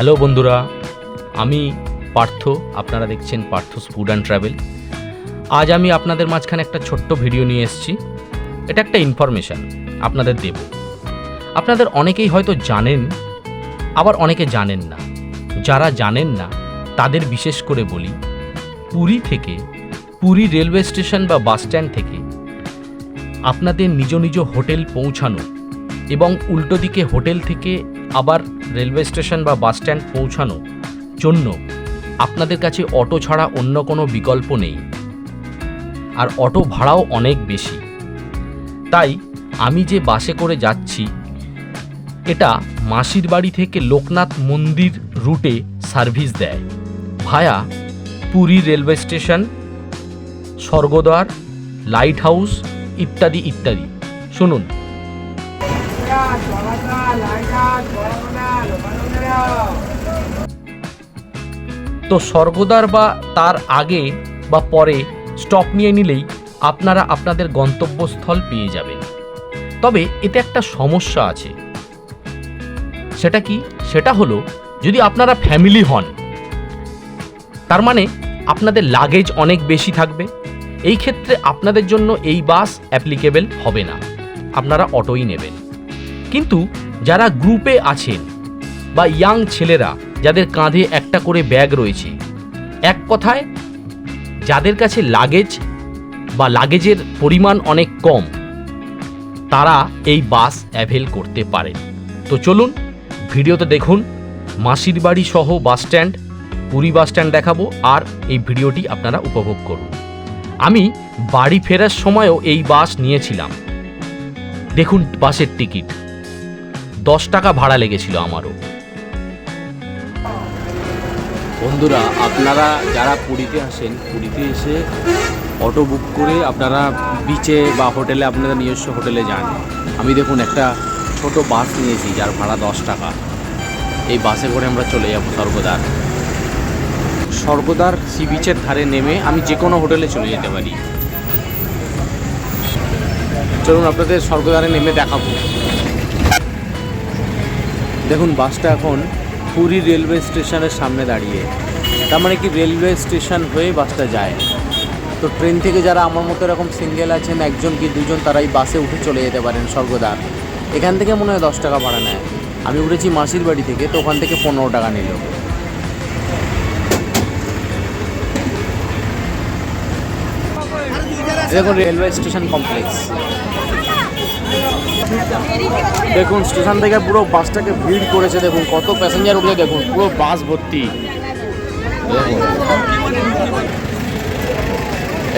Hello বন্ধুরা, আমি পার্থ, আপনারা দেখছেন পার্থ ফুড অ্যান্ড ট্রাভেল। আজ আমি আপনাদের মাঝখানে একটা ছোট্ট ভিডিও নিয়ে এসেছি। এটা একটা ইনফরমেশান আপনাদের দেব। আপনাদের অনেকেই হয়তো জানেন, আবার অনেকে জানেন না। যারা জানেন না, তাদের বিশেষ করে বলি, পুরী থেকে, পুরী রেলওয়ে স্টেশন বা বাস স্ট্যান্ড থেকে আপনাদের নিজ নিজ হোটেল পৌঁছানো এবং উল্টো দিকে হোটেল থেকে আবার রেলওয়ে স্টেশন বা বাস স্ট্যান্ড পৌঁছানো। জন্য আপনাদের কাছে অটো ছাড়া অন্য কোনো বিকল্প নেই। আর অটো ভাড়াও অনেক বেশি। তাই আমি যে বাসে করে যাচ্ছি, এটা মাসির বাড়ি থেকে লোকনাথ মন্দির রুটে সার্ভিস দেয়। Via Puri railway station, Swargadwar lighthouse ইত্যাদি ইত্যাদি। শুনুন। তো স্বর্গদ্বার বা তার আগে বা পরে স্টপ নিয়ে নিলেই আপনারা আপনাদের গন্তব্যস্থল পেয়ে যাবেন। তবে এতে একটা সমস্যা আছে। সেটা কি? সেটা হলো, যদি আপনারা ফ্যামিলি হন, তার মানে আপনাদের লাগেজ অনেক বেশি থাকবে। এই ক্ষেত্রে আপনাদের জন্য এই বাস অ্যাপ্লিকেবল হবে না। আপনারা অটোই নেবেন। কিন্তু যারা গ্রুপে আছেন বা ইয়াং ছেলেরা যাদের কাঁধে একটা করে ব্যাগ রয়েছে, এক কথায় যাদের কাছে লাগেজ বা লাগেজের পরিমাণ অনেক কম, তারা এই বাস অ্যাভেল করতে পারে। তো চলুন, ভিডিওতে দেখুন, মাসির বাড়ি সহ bus stand, Puri bus stand দেখাবো আর এই ভিডিওটি আপনারা উপভোগ করুন। আমি বাড়ি ফেরার সময়ও এই বাস নিয়েছিলাম। দেখুন বাসের টিকিট। দশ টাকা ভাড়া লেগেছিল আমারও। বন্ধুরা, আপনারা যারা পুরীতে আসেন, পুরীতে এসে অটো বুক করে আপনারা বিচে বা হোটেলে আপনাদের নিজস্ব হোটেলে যান। আমি দেখুন, একটা ছোট বাস নিয়েছি, যার ভাড়া দশ টাকা। এই বাসে করে আমরা চলে যাব স্বর্গদ্বার। স্বর্গদ্বার সি বিচের ধারে নেমে আমি যে কোনো হোটেলে চলে যেতে পারি। চলুন, আপনাদের স্বর্গদ্বারে নেমে দেখাবো। দেখুন, বাসটা এখন পুরী রেলওয়ে স্টেশনের সামনে দাঁড়িয়ে। তার মানে কি, রেলওয়ে স্টেশন হয়ে বাসটা যায়। তো ট্রেন থেকে যারা আমার মতো এরকম সিঙ্গেল আছেন, একজন কি দুজন তারা এই বাসে উঠে চলে যেতে পারেন স্বর্গদ্বার। এখান থেকে মনে হয় দশ টাকা ভাড়া নেয়। আমি উঠেছি মাসির বাড়ি থেকে, তো ওখান থেকে পনেরো টাকা নিল। দেখুন, রেলওয়ে স্টেশন কমপ্লেক্স। দেখুন, স্টেশন থেকে পুরো বাসটাকে ভিড় করেছে, দেখুন, কত প্যাসেঞ্জার উঠে দেখুন, পুরো বাস ভর্তি।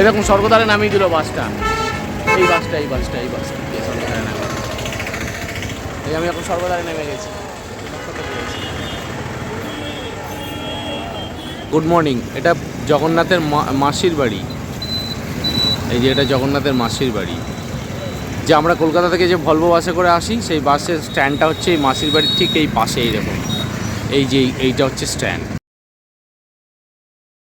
দেখুন, স্বর্গদ্বারে নামিয়ে দিল বাসটা। এই বাসটা এই বাসটা এই বাসটা। এই স্বর্গদ্বারে এই আমি এখন স্বর্গদ্বারে নেমে গেছি। গুড মর্নিং এটা জগন্নাথের মাসির বাড়ি। এই যে, এটা জগন্নাথের মাসির বাড়ি। যে আমরা কলকাতা থেকে যে ভলভো বাসে করে আসি, সেই বাসের স্ট্যান্ডটা হচ্ছে এই মাসির বাড়ির ঠিক এই পাশেই, দেখুন। এই যে এই- এইটা হচ্ছে স্ট্যান্ড